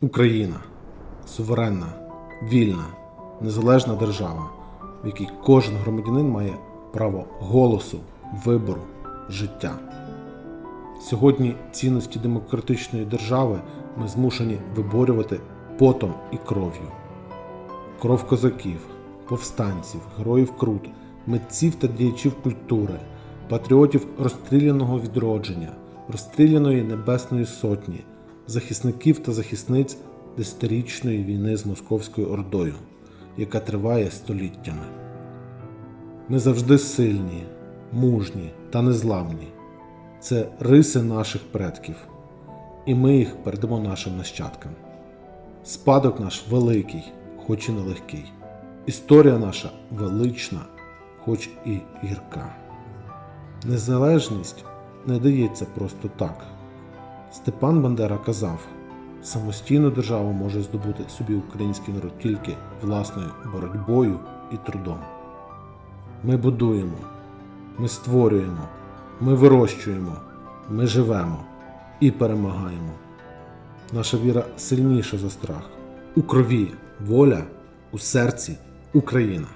Україна суверенна, вільна, незалежна держава, в якій кожен громадянин має право голосу, вибору, життя. Сьогодні цінності демократичної держави ми змушені виборювати потом і кров'ю. Кров козаків, повстанців, героїв Крут, митців та діячів культури, патріотів розстріляного відродження, розстріляної Небесної Сотні, захисників та захисниць десятирічної війни з Московською Ордою, яка триває століттями. Ми завжди сильні, мужні та незламні. Це риси наших предків, і ми їх передамо нашим нащадкам. Спадок наш великий, хоч і нелегкий. Історія наша велична, хоч і гірка. Незалежність не дається просто так. Степан Бандера казав: самостійну державу може здобути собі український народ тільки власною боротьбою і трудом. Ми будуємо, ми створюємо, ми вирощуємо, ми живемо і перемагаємо. Наша віра сильніша за страх. У крові воля, у серці Україна.